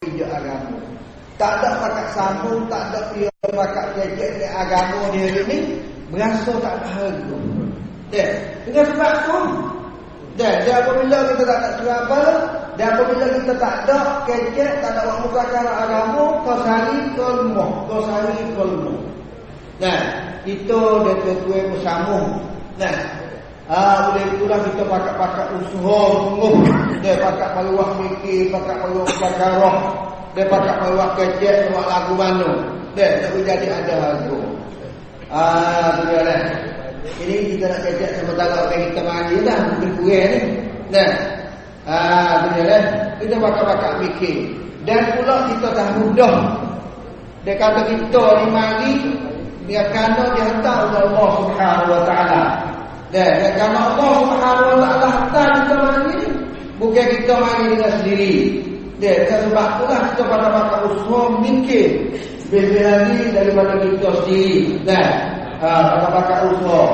kerja agama. Tak ada pakat sambung, tak ada dia pakat kejek ni agama dia ni, berasa tak harga. Ya, dengan sebab tu, dan dia apabila kita tak ada seraba, dan apabila kita tak ada kejek, tak ada waktu muka agama, kau sari ke lemah, kau sari ke lemah. Nah, itu dia tuan bersama. Nah, Ah, boleh itulah kita pakat-pakat usaha sungguh. Dia pakat peluang mikir, pakat peluang perkara. Dia pakat peluang kecek buat lagu mana. Dia boleh jadi ada lagu. Ah, tu dia. Ini kita nak kecek sama tak orang kita mandi dah. Mungkin kurang ni. Dah. Ah, tu dia dah. Kita pakat-pakat mikir. Dan pula kita dah mudah. Dia kata kita ni mandi. Dia kata dia hantar Allah subhanahu wa ta'ala. Dan kerana Allah Subhanahu wa taala hantar kita mari ni bukan kita mari dengan sendiri. Dan sebab itulah kita pada masa usaha mikir lebih lagi daripada kita sendiri. Dan ha, pada masa usaha.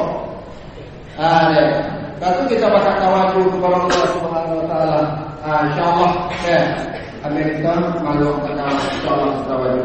Ha, dan. Lepas kita bakal tawadu kepada Allah Subhanahu wa taala. Ha, insya-Allah. Ya. Amerika malu kepada insya-Allah tawadu.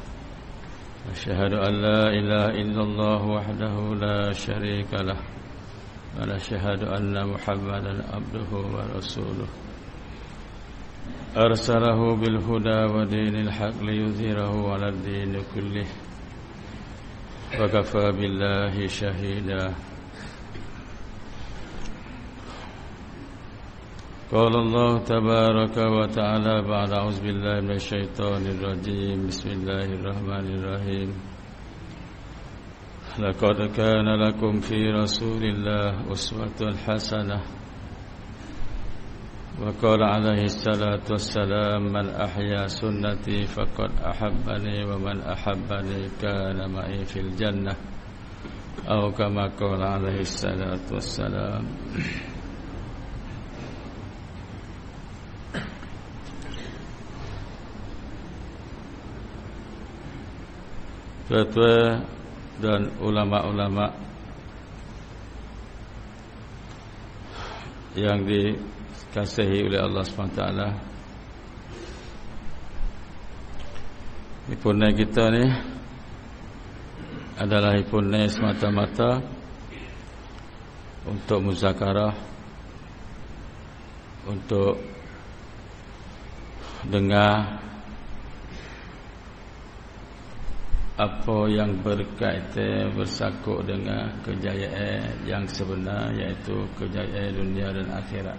أشهد أن لا إله إلا الله وحده لا شريك له ونشهد أن محمدا عبده ورسوله. أرسله بالهدى ودين الحق ليظهره على الدين كله وكفى بالله شهيدا. قال الله تبارك وتعالى بعد أعوذ بالله من الشيطان الرجيم. بسم الله الرحمن الرحيم. لقد كان لكم في رسول الله أسوة حسنة. وقال عليه الصلاة والسلام من أحيا سنتي فقد أحبني ومن أحبني كان معي في الجنة. أو كما قال عليه الصلاة والسلام. Tuan-tuan dan ulama-ulama yang dikasihi oleh Allah SWT Hipurnai kita ni adalah hipurnai semata-mata untuk muzakarah untuk dengar apa yang berkaitan bersakut dengan kejayaan yang sebenar iaitu kejayaan dunia dan akhirat.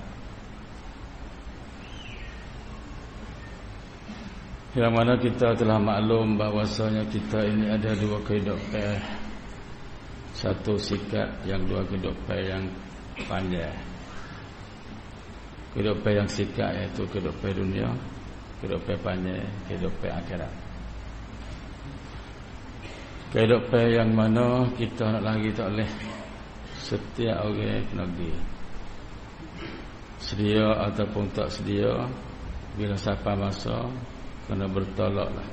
Yang mana kita telah maklum bahawasanya kita ini ada dua kehidupan. Satu sikap yang dua kehidupan yang panjang. Kehidupan yang sikap iaitu kehidupan dunia, kehidupan panjang, kehidupan akhirat. Kehidupan yang mana kita nak lagi tak boleh. Setiap orang kena pergi. Sedia ataupun tak sedia Bila siapa masa Kena bertolak lah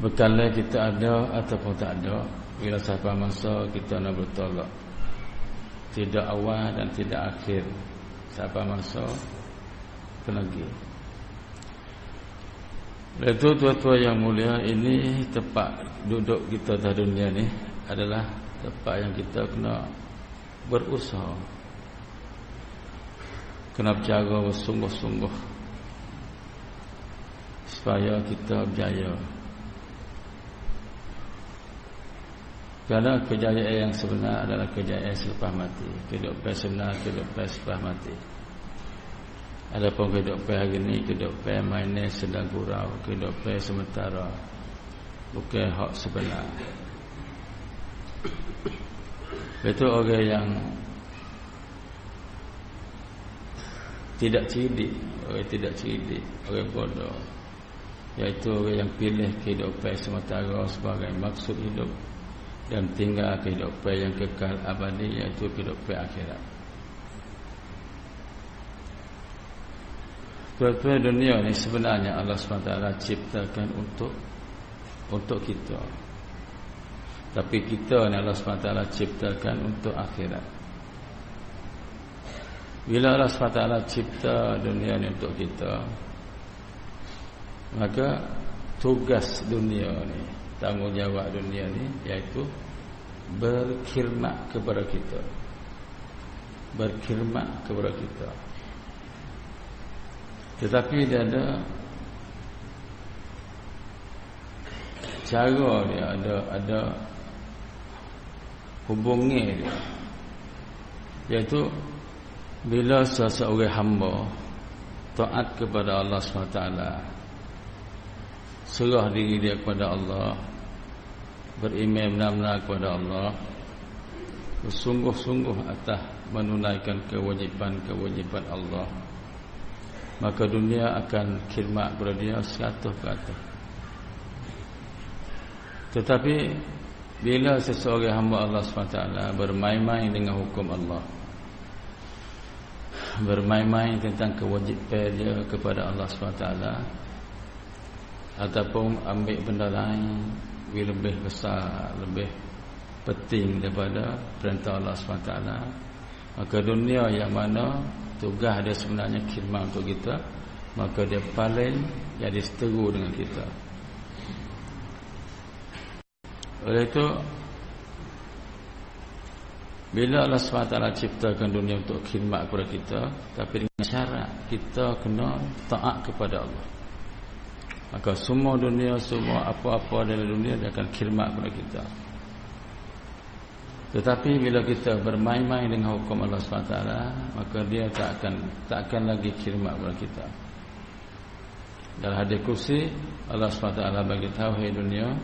Bekalnya kita ada ataupun tak ada Bila siapa masa kita nak bertolak Tidak awal dan tidak akhir. Siapa masa Kena pergi itu tua-tua yang mulia ini tempat duduk kita di dunia ni adalah tempat yang kita kena berusaha. Kena berjaga bersungguh-sungguh supaya kita berjaya. Kerana kejayaan yang sebenar adalah kejayaan selepas mati. Kehidupan sebenar, kehidupan selepas mati. Adapun kehidupan hari ini kehidupan mainnya sedang gurau, kehidupan sementara. Bukan hak sebenar. Itu orang yang tidak cerdik, orang tidak cerdik, orang bodoh. Iaitu orang yang pilih kehidupan sementara sebagai maksud hidup dan tinggal kehidupan yang kekal abadi iaitu kehidupan akhirat. Tuan-tuan dunia ni sebenarnya Allah SWT ciptakan untuk untuk kita. Tapi kita ni Allah SWT ciptakan untuk akhirat. Bila Allah SWT cipta dunia ni untuk kita, maka tugas dunia ni tanggungjawab dunia ni iaitu berkhidmat kepada kita berkhidmat kepada kita tetapi dia ada cara dia ada ada hubungi dia. Iaitu bila seseorang hamba taat kepada Allah SWT serah diri dia kepada Allah beriman benar-benar kepada Allah bersungguh-sungguh atas menunaikan kewajipan-kewajipan Allah maka dunia akan khidmat kepada dia seratus kata tetapi bila seseorang hamba Allah SWT bermain-main dengan hukum Allah bermain-main tentang kewajipan dia kepada Allah SWT ataupun ambil benda lain yang lebih besar lebih penting daripada perintah Allah SWT maka dunia yang mana tugas dia sebenarnya khidmat untuk kita maka dia paling jadi seteru dengan kita oleh itu bila Allah SWT ciptakan dunia untuk khidmat kepada kita tapi dengan syarat kita kena taat kepada Allah Maka semua dunia, semua apa-apa dalam dunia dia akan khidmat kepada kita. Tetapi bila kita bermain-main dengan hukum Allah SWT, maka dia tak akan tak akan lagi khidmat kepada kita. Dalam hadis kursi, Allah SWT bagi tahu, Hei dunia,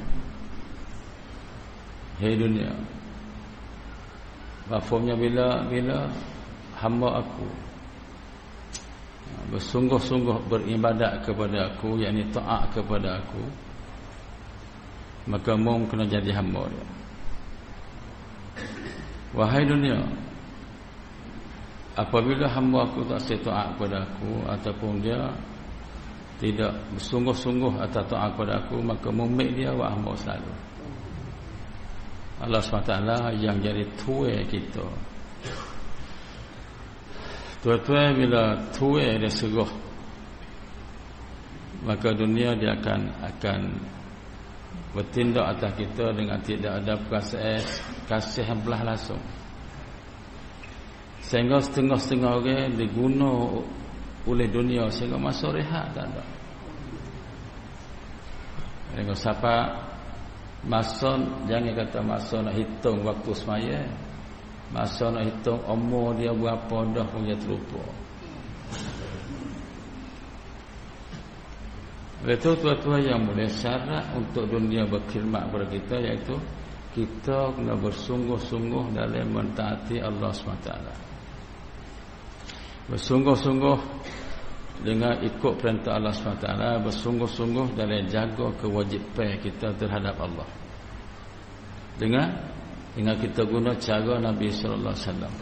Hei dunia, Mafumnya bila bila hamba aku bersungguh-sungguh beribadat kepada aku yakni taat kepada aku maka mung kena jadi hamba dia wahai dunia apabila hamba aku tak saya taat kepada aku ataupun dia tidak bersungguh-sungguh atas taat kepada aku maka memik dia wa hamba selalu. Allah SWT yang jadi tuai kita. Tuan-tuan bila tua dia seruh Maka dunia dia akan akan Bertindak atas kita dengan tidak ada perasaan Kasih yang belah langsung. Sehingga setengah-setengah orang diguna oleh dunia Sehingga masa rehat tak ada. Sehingga siapa Masa Jangan kata masa nak hitung waktu semaya. Masa nak hitung umur dia berapa dah punya terlupa. Itu tuan-tuan yang boleh syarat untuk dunia berkhidmat kepada kita iaitu kita kena bersungguh-sungguh dalam mentaati Allah SWT. Bersungguh-sungguh dengan ikut perintah Allah SWT. Bersungguh-sungguh dalam jaga kewajipan kita terhadap Allah. Dengan dengan kita guna cara Nabi sallallahu alaihi wasallam.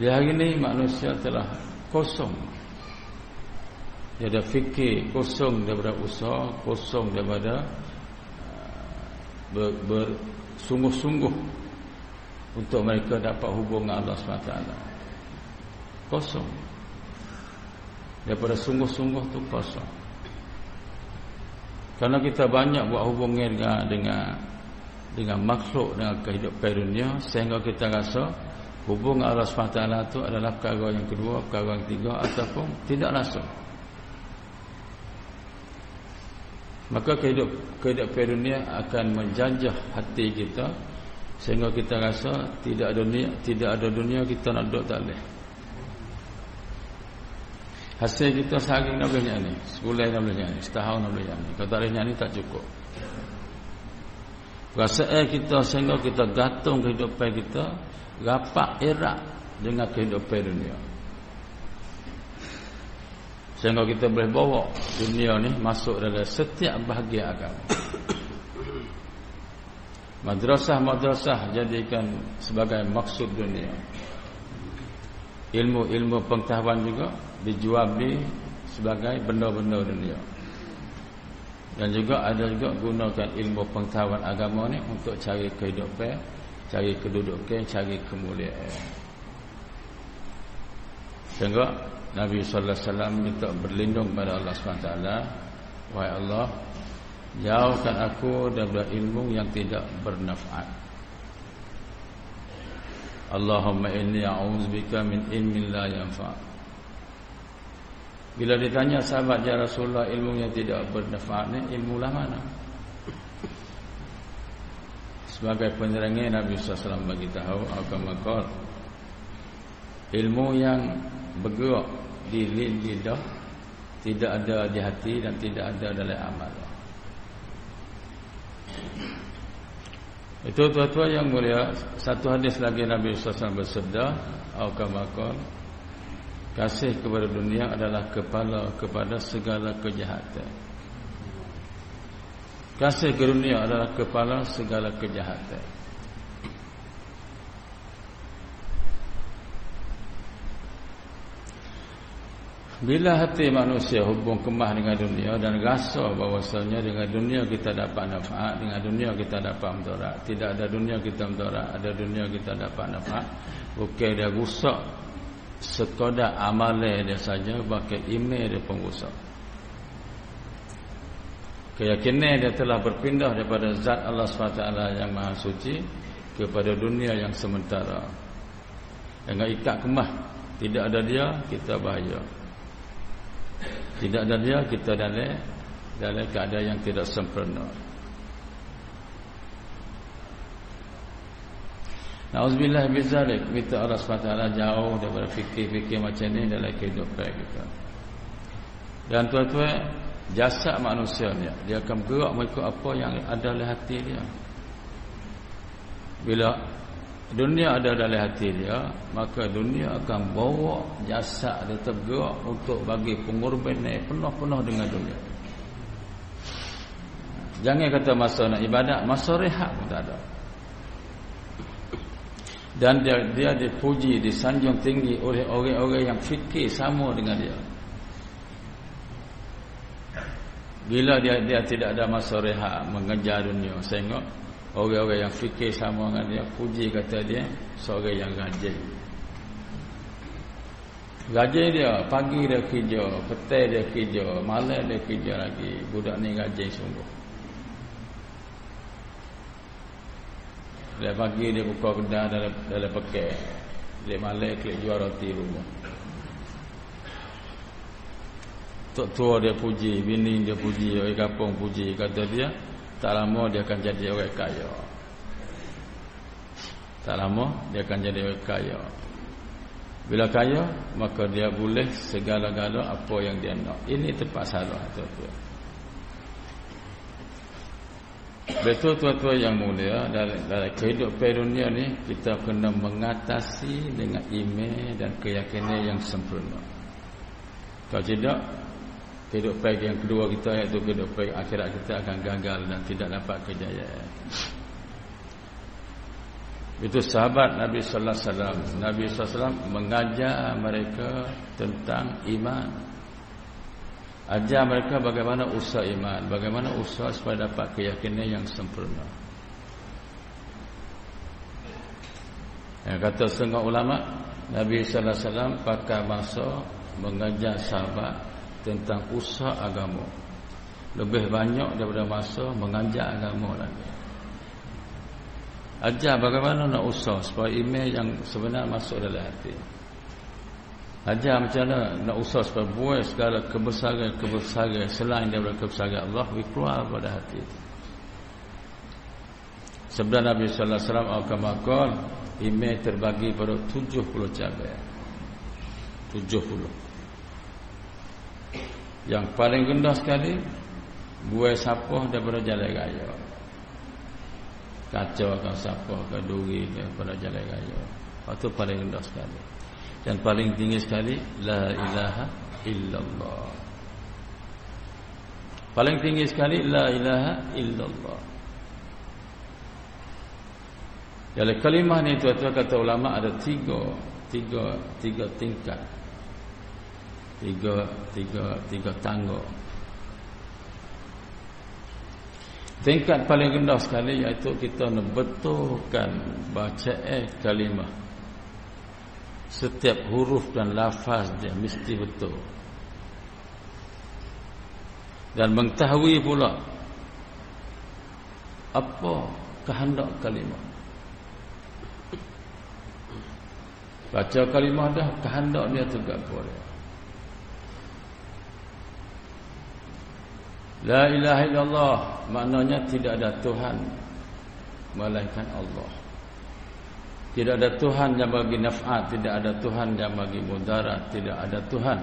Di hari ini manusia telah kosong. Dia ada fikir kosong daripada usaha, kosong daripada uh, bersungguh-sungguh untuk mereka dapat hubungan Allah SWT. Kosong. Daripada sungguh-sungguh tu kosong. Karena kita banyak buat hubungan dengan dengan dengan makhluk dengan kehidupan dunia sehingga kita rasa hubungan Allah SWT itu adalah perkara yang kedua, perkara yang ketiga ataupun tidak langsung. Maka kehidup, kehidupan dunia akan menjajah hati kita Sehingga kita rasa tidak ada dunia, tidak ada dunia kita nak duduk tak boleh. Hasil kita sehari nak boleh nyanyi, sebulan nak boleh nyanyi, setahun nak boleh nyanyi. Kalau tak boleh nyanyi tak cukup. Perasaan kita sehingga kita gantung kehidupan kita rapat erat dengan kehidupan dunia. Sehingga kita boleh bawa dunia ni masuk dalam setiap bahagian agama. Madrasah-madrasah jadikan sebagai maksud dunia. Ilmu-ilmu pengetahuan juga dijual di sebagai benda-benda dunia. Dan juga ada juga gunakan ilmu pengetahuan agama ni untuk cari kehidupan, cari kedudukan, cari kemuliaan. Sehingga Nabi sallallahu alaihi wasallam minta berlindung kepada Allah SWT wahai Allah jauhkan aku daripada ilmu yang tidak bermanfaat Allahumma inni a'udzubika min ilmin la yanfa bila ditanya sahabat ya Rasulullah ilmu yang tidak bermanfaat ni ilmu lah mana? Sebagai penerangan Nabi wasallam bagi tahu agama ilmu yang bergerak di lidah tidak ada di hati dan tidak ada dalam amal. Itu tuan-tuan yang mulia satu hadis lagi Nabi SAW bersabda Al-Kamakon kasih kepada dunia adalah kepala kepada segala kejahatan kasih ke dunia adalah kepala segala kejahatan Bila hati manusia hubung kemah dengan dunia dan rasa bahawasanya dengan dunia kita dapat nafat, dengan dunia kita dapat mudarat. Tidak ada dunia kita mudarat, ada dunia kita dapat nafat. Bukan dia rusak sekadar amalan dia saja, bahkan email dia pun rusak. Keyakinan dia telah berpindah daripada zat Allah SWT yang maha suci kepada dunia yang sementara. Dengan ikat kemah, tidak ada dia, kita bahaya. Tidak ada dia kita dalam dalam keadaan yang tidak sempurna. Nauzubillah bizalik kita Allah SWT jauh daripada fikir-fikir macam ni dalam kehidupan kita. Dan tuan-tuan jasad manusia ni dia akan bergerak mengikut apa yang ada dalam hati dia. Bila dunia ada dalam hati dia maka dunia akan bawa jasad dia tergerak untuk bagi pengorbanan penuh-penuh dengan dunia jangan kata masa nak ibadat masa rehat pun tak ada dan dia dia dipuji disanjung tinggi oleh orang-orang yang fikir sama dengan dia. Bila dia dia tidak ada masa rehat mengejar dunia sehingga Orang-orang yang fikir sama dengan dia Puji kata dia Seorang yang rajin. Rajin dia Pagi dia kerja Petang dia kerja Malam dia kerja lagi Budak ni rajin sungguh Dia pagi dia buka kedai dalam, dalam pekai Dia malam klik jual roti rumah. Tok tua dia puji Bini dia puji Orang kampung puji. Kata dia tak lama dia akan jadi orang kaya. Tak lama dia akan jadi orang kaya. Bila kaya Maka dia boleh segala-gala apa yang dia nak. Ini tempat salah tuan-tuan Betul tuan-tuan yang mulia dalam, dalam kehidupan dunia ni Kita kena mengatasi dengan iman dan keyakinan yang sempurna Kalau tidak kehidupan yang kedua kita iaitu kehidupan akhirat kita akan gagal dan tidak dapat kejayaan. Itu sahabat Nabi sallallahu alaihi wasallam. Nabi sallallahu alaihi wasallam mengajar mereka tentang iman. Ajar mereka bagaimana usaha iman, bagaimana usaha supaya dapat keyakinan yang sempurna. Yang kata setengah ulama, Nabi wasallam pakai masa mengajar sahabat tentang usaha agama. Lebih banyak daripada masa mengajar agama lagi. Ajar bagaimana nak usaha supaya email yang sebenar masuk dalam hati ajar macam mana nak usaha supaya buat segala kebesaran-kebesaran selain daripada kebesaran Allah keluar pada hati Sebenarnya Nabi sallallahu alaihi wasallam akamakal email terbagi pada 70 cabang. 70. Yang paling rendah sekali buai sapah daripada jalan raya. Kacau kan sapah ke duri ke pada jalan raya. Itu paling rendah sekali. Dan paling tinggi sekali la ilaha illallah. Paling tinggi sekali la ilaha illallah. Jadi kalimah ni tuan-tuan kata ulama ada tiga, tiga, tiga tingkat. Tiga, tiga, tiga tangga. Tingkat paling rendah sekali iaitu kita betulkan baca eh kalimah. Setiap huruf dan lafaz dia mesti betul. Dan mengetahui pula apa kehendak kalimah. Baca kalimah dah kehendak dia tegak boleh. La ilaha illallah maknanya tidak ada Tuhan melainkan Allah. Tidak ada Tuhan yang bagi naf'at, tidak ada Tuhan yang bagi mudarat, tidak ada Tuhan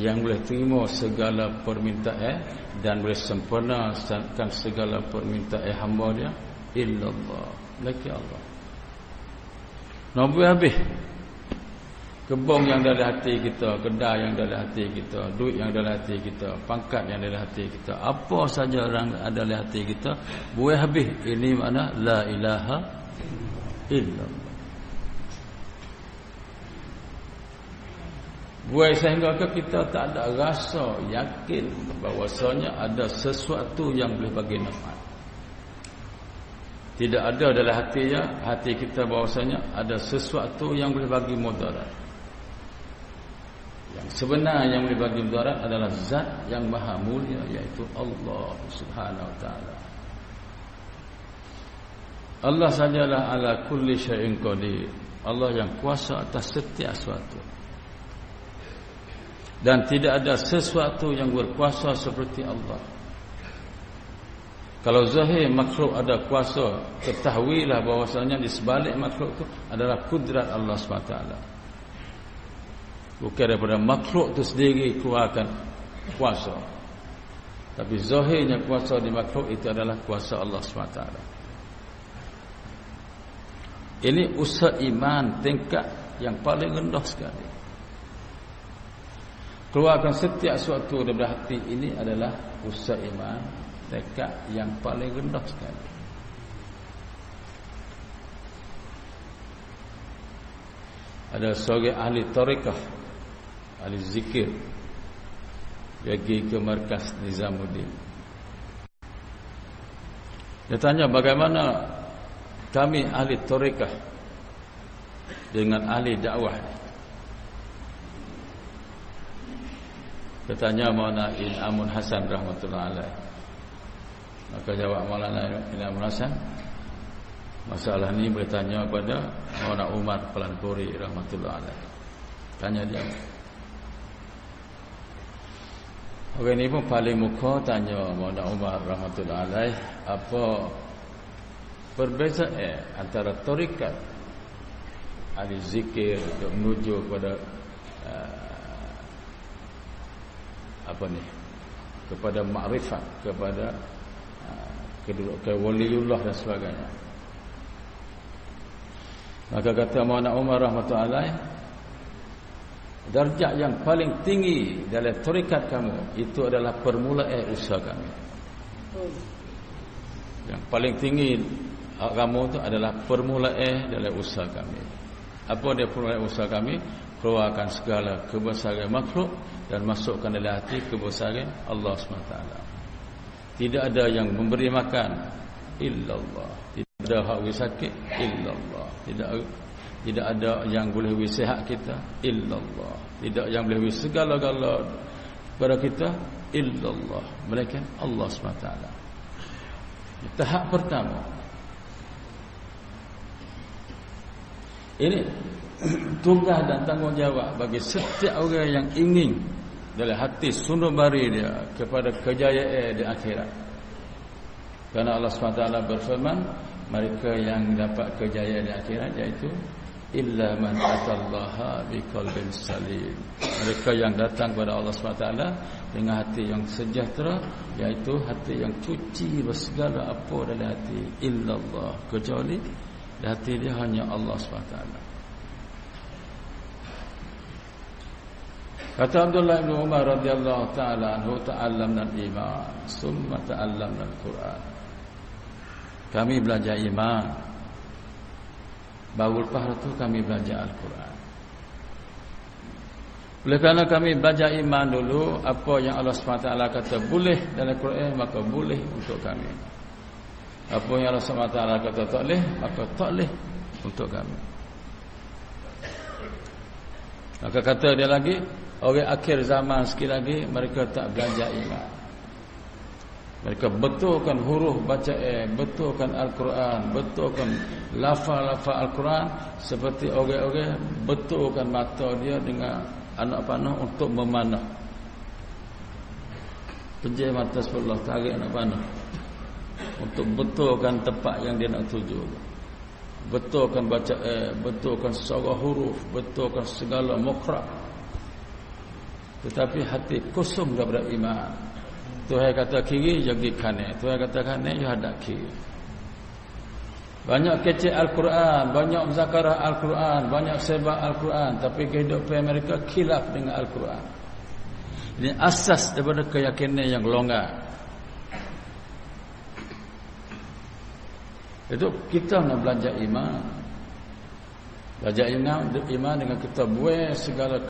yang boleh terima segala permintaan dan boleh sempurnakan segala permintaan hamba dia illallah. Laki Allah. Nabi habis Kebong yang dalam hati kita, kedai yang dalam hati kita, duit yang dalam hati kita, pangkat yang dalam hati kita, apa saja orang ada dalam hati kita, buai habis. Ini makna la ilaha illallah. Buai sehingga kita tak ada rasa yakin bahawasanya ada sesuatu yang boleh bagi nafas. Tidak ada dalam hatinya, hati kita bahawasanya ada sesuatu yang boleh bagi mudarat. Yang sebenar yang boleh bagi mudarat adalah zat yang maha mulia iaitu Allah Subhanahu wa taala. Allah sajalah ala kulli syai'in qadir. Allah yang kuasa atas setiap sesuatu. Dan tidak ada sesuatu yang berkuasa seperti Allah. Kalau zahir makhluk ada kuasa, ketahuilah bahawasanya di sebalik makhluk itu adalah kudrat Allah SWT. Bukan daripada makhluk itu sendiri keluarkan kuasa. Tapi zahirnya kuasa di makhluk itu adalah kuasa Allah SWT. Ini usaha iman tingkat yang paling rendah sekali. Keluarkan setiap sesuatu daripada hati ini adalah usaha iman tingkat yang paling rendah sekali. Ada seorang ahli tarikah ahli zikir. Pergi ke markas Nizamuddin. Dia tanya bagaimana kami ahli torikah dengan ahli dakwah dia tanya Maulana In Amun Hasan rahmatullah maka jawab Maulana In Amun Hasan masalah ni boleh tanya kepada Maulana Umar Pelanpuri rahmatullah alaih. Tanya dia. Orang ini pun paling muka tanya Maulana Umar rahmatullah alaih apa perbezaan eh, antara tarikat ahli zikir untuk menuju kepada uh, apa ni kepada makrifat kepada uh, kedudukan waliullah dan sebagainya maka kata Maulana Umar rahmatullah alaih darjah yang paling tinggi dalam tarikat kamu itu adalah permulaan usaha kami. Yang paling tinggi kamu itu adalah permulaan dalam usaha kami. Apa dia permulaan usaha kami? Keluarkan segala kebesaran makhluk dan masukkan dalam hati kebesaran Allah SWT. Tidak ada yang memberi makan illallah. Tidak ada hak sakit illallah. Tidak tidak ada yang boleh wisihat kita illallah. Tidak yang boleh wis segala-gala kepada kita illallah. Melainkan Allah SWT. Tahap pertama. Ini tugas dan tanggungjawab bagi setiap orang yang ingin dalam hati sunubari dia kepada kejayaan di akhirat. Karena Allah SWT berfirman, mereka yang dapat kejayaan di akhirat iaitu illa man atallaha biqalbin salim. Mereka yang datang kepada Allah SWT dengan hati yang sejahtera iaitu hati yang cuci segala apa dalam hati illallah. Kecuali hati dia hanya Allah SWT Kata Abdullah bin Umar radhiyallahu taala anhu ta'allamna al-iman summa ta'allamna al-Quran. Kami belajar iman. Baru lepas itu kami belajar Al-Quran. Oleh kerana kami belajar iman dulu, apa yang Allah SWT kata boleh dalam Al-Quran, maka boleh untuk kami. Apa yang Allah SWT kata tak boleh, maka tak boleh untuk kami. Maka kata dia lagi, Orang akhir zaman sekali lagi mereka tak belajar iman. Mereka betulkan huruf baca eh, betulkan Al-Quran, betulkan lafal-lafal Al-Quran seperti orang-orang betulkan mata dia dengan anak panah untuk memanah. Pejai mata sebelah tarik anak panah. Untuk betulkan tempat yang dia nak tuju. Betulkan baca eh, betulkan suara huruf, betulkan segala mukrak. Tetapi hati kosong daripada iman. Tuhan kata kiri, jadi kanan. Tuhan kata kanan, ya hadap kiri. Banyak kecil Al-Quran, banyak zakarah Al-Quran, banyak sebab Al-Quran. Tapi kehidupan mereka khilaf dengan Al-Quran. Ini asas daripada keyakinan yang longgar. Itu kita nak belajar iman. Belajar iman, iman dengan kita buat segala